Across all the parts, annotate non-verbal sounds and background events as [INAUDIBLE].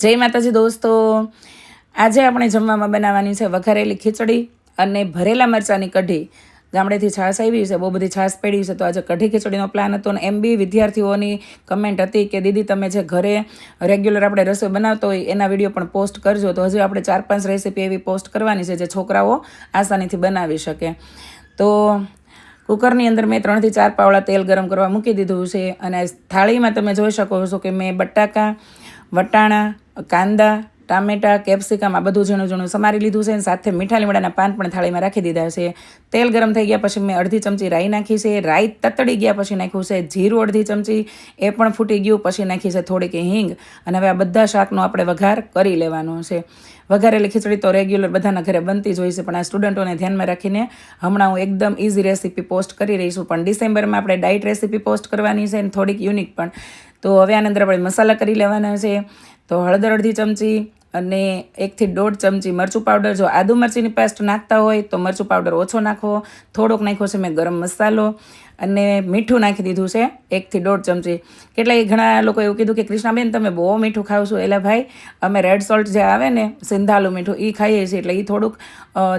જય માતાજી દોસ્તો. આજે આપણે જમવામાં બનાવવાની છે વઘારેલી ખીચડી અને ભરેલા મરચાંની કઢી. ગામડેથી છાશ આવી છે, બહુ બધી છાશ પડી છે, તો આજે કઢી ખીચડીનો પ્લાન હતો અને એમ બી વિદ્યાર્થીઓની કમેન્ટ હતી કે દીદી તમે જે ઘરે રેગ્યુલર આપણે રસોઈ બનાવતો હોય એના વીડિયો પણ પોસ્ટ કરજો. તો હજુ આપણે ચાર પાંચ રેસીપી એવી પોસ્ટ કરવાની છે જે છોકરાઓ આસાનીથી બનાવી શકે. તો કુકરની અંદર મેં ત્રણથી ચાર પાવડા તેલ ગરમ કરવા મૂકી દીધું છે અને થાળીમાં તમે જોઈ શકો છો કે મેં બટાકા વટાણા, કાંદા, ટામેટા, કેપ્સિકમ આ બધું ઝીણું ઝીણું સમારી લીધું છે અને સાથે મીઠા લીમડાના પાન પણ થાળીમાં રાખી દીધા છે. તેલ ગરમ થઈ ગયા પછી મેં અડધી ચમચી રાઈ નાખી છે. રાઈ તતડી ગયા પછી નાખ્યું છે જીરું અડધી ચમચી, એ પણ ફૂટી ગયું પછી નાખી છે થોડીક હિંગ. અને હવે આ બધા શાકનો આપણે વઘાર કરી લેવાનો છે. વઘારેલી ખીચડી તો રેગ્યુલર બધાના ઘરે બનતી જ હોય છે, પણ આ સ્ટુડન્ટોને ધ્યાનમાં રાખીને હમણાં હું એકદમ ઇઝી રેસીપી પોસ્ટ કરી રહી છું. પણ ડિસેમ્બરમાં આપણે ડાયટ રેસીપી પોસ્ટ કરવાની છે અને થોડીક યુનિક પણ. તો હવે આની અંદર આપણે મસાલા કરી લેવાના છે. તો હળદર અડધી ચમચી અને એકથી દોઢ ચમચી મરચું પાવડર. જો આદુ મરચીની પેસ્ટ નાખતા હોય તો મરચું પાવડર ઓછો નાખો. થોડોક નાખ્યો છે મેં ગરમ મસાલો અને મીઠું નાખી દીધું છે એકથી દોઢ ચમચી. કેટલાય ઘણા લોકો એવું કીધું કે, કૃષ્ણાબેન, તમે બહુ મીઠું ખાવ છો. એટલે ભાઈ, અમે રેડ સોલ્ટ જે આવે ને, સિંધાલું મીઠું એ ખાઈએ છીએ. એટલે એ થોડુંક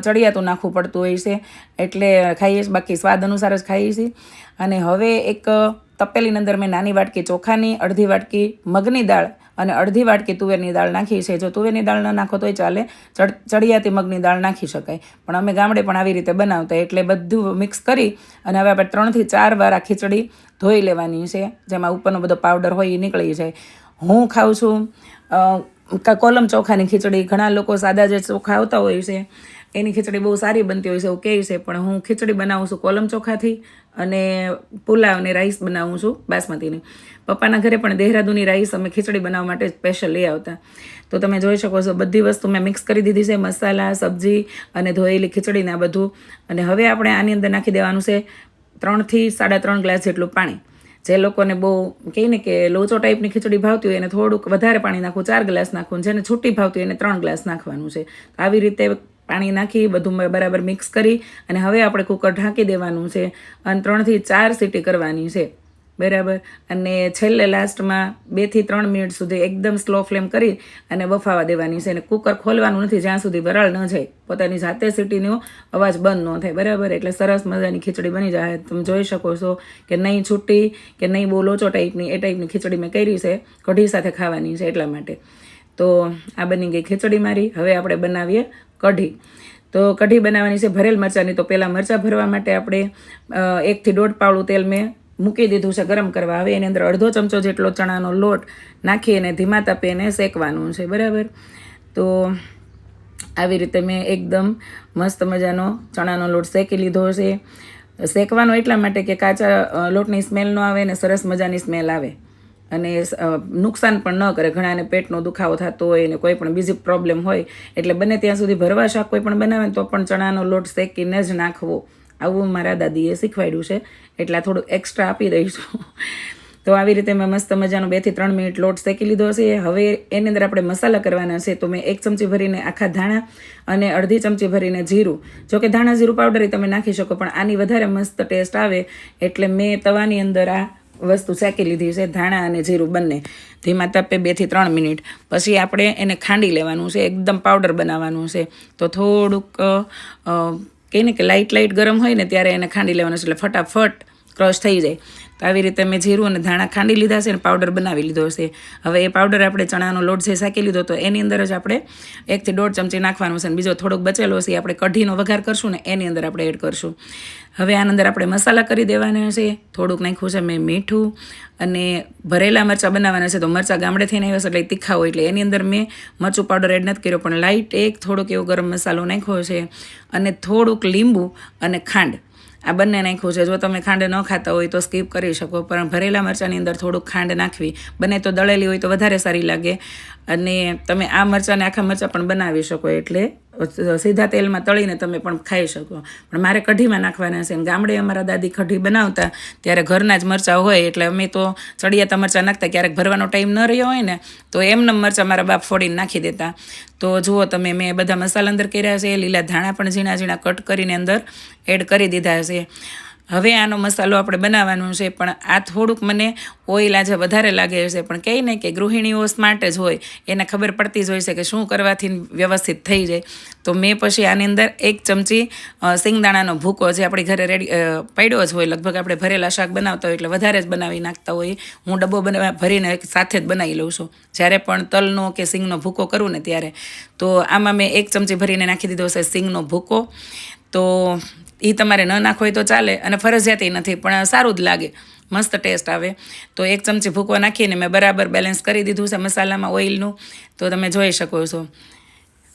ચડિયાતું નાખવું પડતું હોય છે. એટલે ખાઈએ છીએ, બાકી સ્વાદ અનુસાર જ ખાઈએ છીએ. અને હવે એક તપેલીની અંદર મેં નાની વાટકી ચોખાની, અડધી વાટકી મગની દાળ અને અડધી વાટકી તુવેરની દાળ નાખી છે. જો તુવેરની દાળ ન નાખો તોય ચાલે. ચડ, ચડિયાતી મગની દાળ નાખી શકાય. પણ અમે ગામડે પણ આવી રીતે બનાવતા એટલે બધું મિક્સ કરી અને હવે આપણે ત્રણથી ચાર વાર આ ખીચડી ધોઈ લેવાની છે, જેમાં ઉપરનો બધો પાવડર હોય એ નીકળી જાય. હું ખાઉં છું કોલમ ચોખાની ખીચડી. ઘણા લોકો સાદા જે ચોખા આવતા હોય છે, એની ખીચડી બહુ સારી બનતી હોય છે, એવું કહે છે. પણ હું ખીચડી બનાવું છું કોલમ ચોખાથી અને પુલાવ અને રાઈસ બનાવું છું બાસમતીની. પપ્પાના ઘરે પણ દેહરાદૂની રાઈસ અમે ખીચડી બનાવવા માટે સ્પેશિયલ લઈ આવતા. તો તમે જોઈ શકો છો, બધી વસ્તુ મેં મિક્સ કરી દીધી છે, મસાલા, સબ્જી અને ધોયેલી ખીચડીને આ બધું. અને હવે આપણે આની અંદર નાખી દેવાનું છે ત્રણથી સાડા ત્રણ ગ્લાસ જેટલું પાણી. જે લોકોને બહુ કહે ને કે લોચો ટાઈપની ખીચડી ભાવતી હોય એને થોડુંક વધારે પાણી નાખવું, ચાર ગ્લાસ નાખવું, જેને છૂટી ભાવતી હોય એને ત્રણ ગ્લાસ નાખવાનું છે. આવી રીતે પાણી નાખી, બધું બરાબર મિક્સ કરી અને હવે આપણે કુકર ઢાંકી દેવાનું છે અને ત્રણથી ચાર સીટી કરવાની છે. બરાબર? અને છેલ્લે લાસ્ટમાં બેથી ત્રણ મિનિટ સુધી એકદમ સ્લો ફ્લેમ કરી અને બફાવા દેવાની છે અને કુકર ખોલવાનું નથી, જ્યાં સુધી વરાળ ન જાય. પોતાની જાતે સીટીનો અવાજ બંધ ન થાય. બરાબર? એટલે સરસ મજાની ખીચડી બની જાય. તમે જોઈ શકો છો કે નહીં છૂટી કે નહીં બહુ લોચો ટાઈપની એ ટાઈપની ખીચડી મેં કરી છે, કઢી સાથે ખાવાની છે એટલા માટે. તો આ બની ગઈ ખીચડી મારી. હવે આપણે બનાવીએ કઢી. તો કઢી બનાવવાની છે ભરેલ મરચાંની. તો પહેલાં મરચાં ભરવા માટે આપણે એકથી દોઢ પાવડું તેલ મેં મૂકી દીધું છે ગરમ કરવા. હવે એની અંદર અડધો ચમચો જેટલો ચણાનો લોટ નાખી અને ધીમા તાપે એને શેકવાનું છે. બરાબર? તો આવી રીતે મેં એકદમ મસ્ત મજાનો ચણાનો લોટ શેકી લીધો છે. શેકવાનો એટલા માટે કે કાચા લોટની સ્મેલ ન આવે ને સરસ મજાની સ્મેલ આવે. અને નુકસાન પણ ન કરે. ઘણાને પેટનો દુખાવો થતો હોય ને કોઈ પણ બીજી પ્રોબ્લેમ હોય, એટલે બને ત્યાં સુધી ભરવા શાક કોઈ પણ બનાવે તો પણ ચણાનો લોટ શેકીને જ નાખવો. આવું મારા દાદીએ શીખવાડ્યું છે. એટલે આ થોડું એક્સ્ટ્રા આપી દઈશું [LAUGHS] તો આવી રીતે મેં મસ્ત મજાનો બેથી ત્રણ મિનિટ લોટ શેકી લીધો છે. હવે એની અંદર આપણે મસાલા કરવાના છે. તો મેં એક ચમચી ભરીને આખા ધાણા અને અડધી ચમચી ભરીને જીરું. જો કે ધાણા જીરું પાવડર તમે નાખી શકો, પણ આની વધારે મસ્ત ટેસ્ટ આવે. એટલે મેં તવાની અંદર આ વસ્તુ શેકી લીધી છે, ધાણા અને જીરું બંને. ધીમા તાપે બેથી ત્રણ મિનિટ. પછી આપણે એને ખાંડી લેવાનું છે, એકદમ પાવડર બનાવવાનું છે. તો થોડુંક કહીને કે લાઇટ લાઇટ ગરમ હોય ને ત્યારે એને ખાંડી લેવાનું છે, એટલે ફટાફટ ક્રશ થઈ જાય. તો આવી રીતે મેં જીરું અને ધાણા ખાંડી લીધા છે અને પાવડર બનાવી લીધો છે. હવે એ પાવડર આપણે ચણાનો લોટ છે શાકી લીધો તો એની અંદર જ આપણે એકથી દોઢ ચમચી નાખવાનો છે અને બીજો થોડોક બચેલો છે આપણે કઢીનો વઘાર કરશું ને એની અંદર આપણે એડ કરશું. હવે આની અંદર આપણે મસાલા કરી દેવાના છે. થોડુંક નાખ્યું છે મેં મીઠું અને ભરેલા મરચાં બનાવવાના છે. તો મરચાં ગામડેથી આવ્યા છે એટલે તીખા હોય એટલે એની અંદર મેં મરચું પાવડર એડ નથી કર્યો, પણ લાઇટ એક થોડોક એવો ગરમ મસાલો નાખ્યો છે. અને થોડુંક લીંબુ અને ખાંડ. આ બંને નાખ્યું છે. જો તમે ખાંડ ન ખાતા હોય તો સ્કીપ કરી શકો, પણ ભરેલા મરચાંની અંદર થોડુંક ખાંડ નાખવી. બને તો દળેલી હોય તો વધારે સારી લાગે. અને તમે આ મરચાંને આખા મરચાં પણ બનાવી શકો, એટલે સીધા તેલમાં તળીને તમે પણ ખાઈ શકો. પણ મારે કઢીમાં નાખવાના છે. ગામડે અમારા દાદી કઢી બનાવતા, ત્યારે ઘરના જ મરચાં હોય, એટલે અમે તો ચડિયાતા મરચાં નાખતા, ક્યારેક ભરવાનો ટાઈમ ન રહ્યો હોય ને, તો એમને મરચાં મારા બાપ ફોડીને નાખી દેતા. તો જુઓ તમે, મેં બધા મસાલા અંદર કર્યા છે, લીલા ધાણા પણ ઝીણા ઝીણા કટ કરીને અંદર એડ કરી દીધા છે. હવે આનો મસાલો આપણે બનાવવાનો છે, પણ આ થોડુંક મને ઓઇલ આજે વધારે લાગે છે, પણ કહે ને કે ગૃહિણીઓ સ્માર્ટ જ હોય, એને ખબર પડતી જ હોય છે કે શું કરવાથી વ્યવસ્થિત થઈ જાય. તો મેં પછી આની અંદર એક ચમચી સિંગદાણાનો ભૂકો જે આપણી ઘરે રેડી પડ્યો જ હોય, લગભગ આપણે ભરેલા શાક બનાવતા હોય એટલે વધારે જ બનાવી નાખતા હોઈએ હું ડબ્બો બનાવ ભરીને એક સાથે જ બનાવી લઉં છું. જ્યારે પણ તલનો કે સિંગનો ભૂકો કરું ને ત્યારે. તો આમાં મેં એક ચમચી ભરીને નાખી દીધો છે સિંગનો ભૂકો. તો એ તમારે ન નાખો હોય તો ચાલે અને ફરજિયાત ય નથી, પણ સારું જ લાગે. મસ્ત ટેસ્ટ આવે. તો એક ચમચી ભૂકો નાખીને મેં બરાબર બેલેન્સ કરી દીધું છે મસાલામાં ઓઇલનું તો તમે જોઈ શકો છો.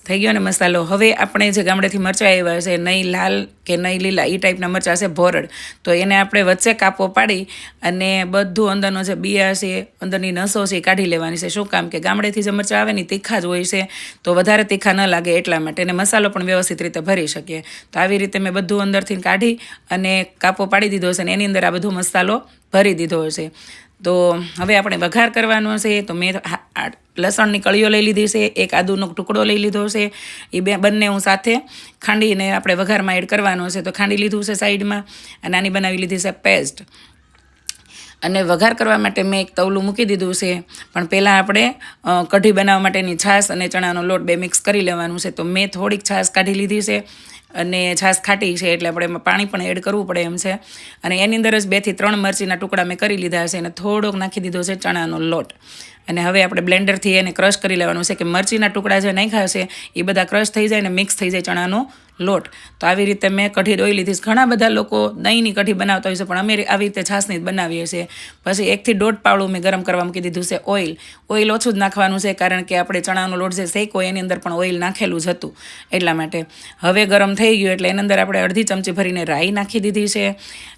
થઈ ગયો ને મસાલો. હવે આપણે જે ગામડેથી મરચાં આવ્યા છે નહીં લાલ કે નહીં લીલા એ ટાઈપના મરચાં છે ભોરડ. તો એને આપણે વચ્ચે કાપો પાડી અને બધું અંદરનો જે બિયા છે, અંદરની નસો છે એ કાઢી લેવાની છે. શું કામ કે ગામડેથી જે મરચાં આવે ને તીખા જ હોય છે, તો વધારે તીખા ન લાગે એટલા માટે. અને મસાલો પણ વ્યવસ્થિત રીતે ભરી શકીએ. તો આવી રીતે મેં બધું અંદરથી કાઢી અને કાપો પાડી દીધો છે અને એની અંદર આ બધો મસાલો ભરી દીધો છે તો હવે આપણે વઘાર કરવાનો છે, તો મેં લસણની કળીઓ લઈ લીધી છે, એક આદુનો ટુકડો લઈ લીધો છે. એ બે બંને હું સાથે ખાંડીને આપણે વઘારમાં એડ કરવાનો છે. તો ખાંડી લીધું છે સાઈડમાં અને આની બનાવી લીધી છે પેસ્ટ. અને વઘાર કરવા માટે મેં એક તવલું મૂકી દીધું છે. પણ પહેલાં આપણે કઢી બનાવવા માટેની છાશ અને ચણાનો લોટ બે મિક્સ કરી લેવાનું છે. તો મેં થોડીક છાશ કાઢી લીધી છે અને છાશ ખાટી છે એટલે આપણે એમાં પાણી પણ એડ કરવું પડે એમ છે. અને એની અંદર જ બેથી ત્રણ મરચીના ટુકડા મેં કરી લીધા છે અને થોડોક નાખી દીધો છે ચણાનો લોટ. અને હવે આપણે બ્લેન્ડરથી એને ક્રશ કરી લેવાનું છે કે મરચીના ટુકડા જે નાખ્યા છે એ બધા ક્રશ થઈ જાય ને મિક્સ થઈ જાય ચણાનો લોટ. તો આવી રીતે મેં કઢી દોઈ લીધી. ઘણા બધા લોકો દહીંની કઢી બનાવતા હોય છે, પણ અમે આવી રીતે છાશની જ બનાવીએ છીએ. પછી એકથી દોઢ પાવડું મેં ગરમ કરવા મૂકી દીધું છે ઓઇલ. ઓઇલ ઓછું જ નાખવાનું છે, કારણ કે આપણે ચણાનો લોટ જે શેકો, એની અંદર પણ ઓઇલ નાખેલું જ હતું એટલા માટે. હવે ગરમ થઈ ગયું એટલે એની અંદર આપણે અડધી ચમચી ભરીને રાઈ નાખી દીધી છે.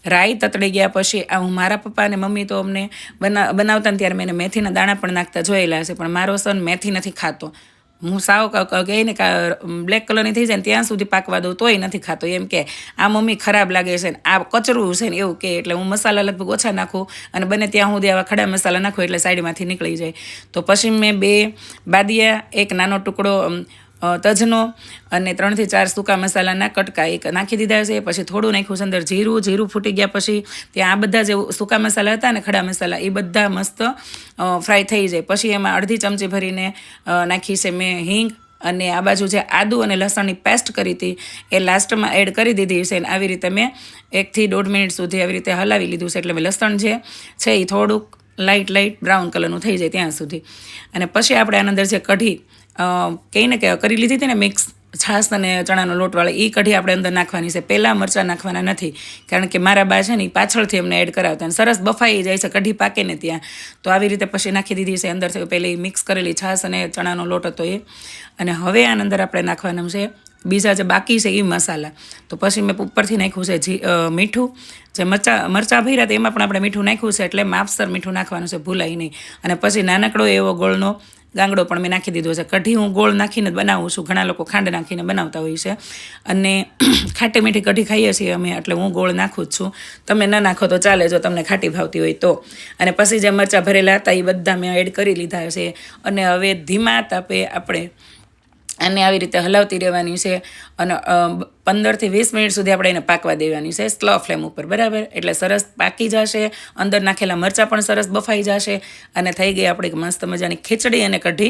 રાઈ તતડી ગયા પછી આ હું મારા પપ્પા અને મમ્મી તો અમને બના, બનાવતા ત્યારે મેં મેથીના દાણા પણ નાખતા જોયેલા છે, પણ મારો સન મેથી નથી ખાતો. હું સાવ કહે ને બ્લેક કલરની થઈ જાય ને ત્યાં સુધી પાકવા દઉં તોય નથી ખાતો. એમ કે આ મમ્મી ખરાબ લાગે છે ને, આ કચરું છે ને એવું કે, એટલે હું મસાલા લગભગ ઓછા નાખું અને બને ત્યાં સુધી આવા ખડા મસાલા નાખું એટલે સાઈડમાંથી નીકળી જાય. તો પછી મેં બે બાદિયા, એક નાનો ટુકડો તજનો અને ત્રણથી ચાર સૂકા મસાલાના કટકા. એક નાખી દીધા છે, પછી થોડું નાખ્યું છે અંદર જીરું. જીરું ફૂટી ગયા પછી ત્યાં આ બધા જે સૂકા મસાલા હતા ને ખડા મસાલા, એ બધા મસ્ત ફ્રાય થઈ જાય. પછી એમાં અડધી ચમચી ભરીને નાખી છે મેં હિંગ અને આ બાજુ જે આદુ અને લસણની પેસ્ટ કરી હતી, એ લાસ્ટમાં એડ કરી દીધી છે અને આવી રીતે મેં એકથી દોઢ મિનિટ સુધી આવી રીતે હલાવી લીધું છે. એટલે લસણ જે છે એ થોડુંક લાઇટ લાઇટ બ્રાઉન કલરનું થઈ જાય ત્યાં સુધી. અને પછી આપણે આના અંદર જે કઢી કહીને કે કરી લીધી હતી ને મિક્સ છાશ અને ચણાનો લોટવાળા એ કઢી આપણે અંદર નાખવાની છે. પહેલાં મરચાં નાખવાના નથી, કારણ કે મારા બા છે ને એ પાછળથી એમને એડ કરાવતા અને સરસ બફાઈ જાય છે, કઢી પાકે ને ત્યાં. તો આવી રીતે પછી નાખી દીધી છે, અંદર પહેલી મિક્સ કરેલી છાશ અને ચણાનો લોટ હતો એ. અને હવે આના અંદર આપણે નાખવાનું છે, બીજા જે બાકી છે એ મસાલા. તો પછી મેં ઉપરથી નાખ્યું છે જી મીઠું. જે મરચા, મરચાં ભર્યા હતા, એમાં પણ આપણે મીઠું નાખ્યું છે, એટલે માપસર મીઠું નાખવાનું છે, ભૂલાય નહીં. અને પછી નાનકડો એવો ગોળનો ગાંગડો પણ મેં નાખી દીધો છે. કઢી હું ગોળ નાખીને બનાવું છું. ઘણા લોકો ખાંડ નાખીને બનાવતા હોય છે. અને [CLEARS THROAT] ખાટી મીઠી કઢી ખાઈએ છીએ અમે, એટલે હું ગોળ નાખું જ છું. તમે ન નાખો તો ચાલે, જો તમને ખાટી ભાવતી હોય તો. અને પછી જે મરચાં ભરેલા હતા, એ બધા મેં એડ કરી લીધા છે. અને હવે ધીમા તાપે આપણે અને આવી રીતે હલાવતી રહેવાની છે અને પંદરથી વીસ મિનિટ સુધી આપણે એને પાકવા દેવાની છે. સ્લો ફ્લેમ ઉપર, બરાબર? એટલે સરસ પાકી જશે. અંદર નાખેલા મરચાં પણ સરસ બફાઈ જશે અને થઈ ગઈ આપણી મસ્ત મજાની ખીચડી અને કઢી.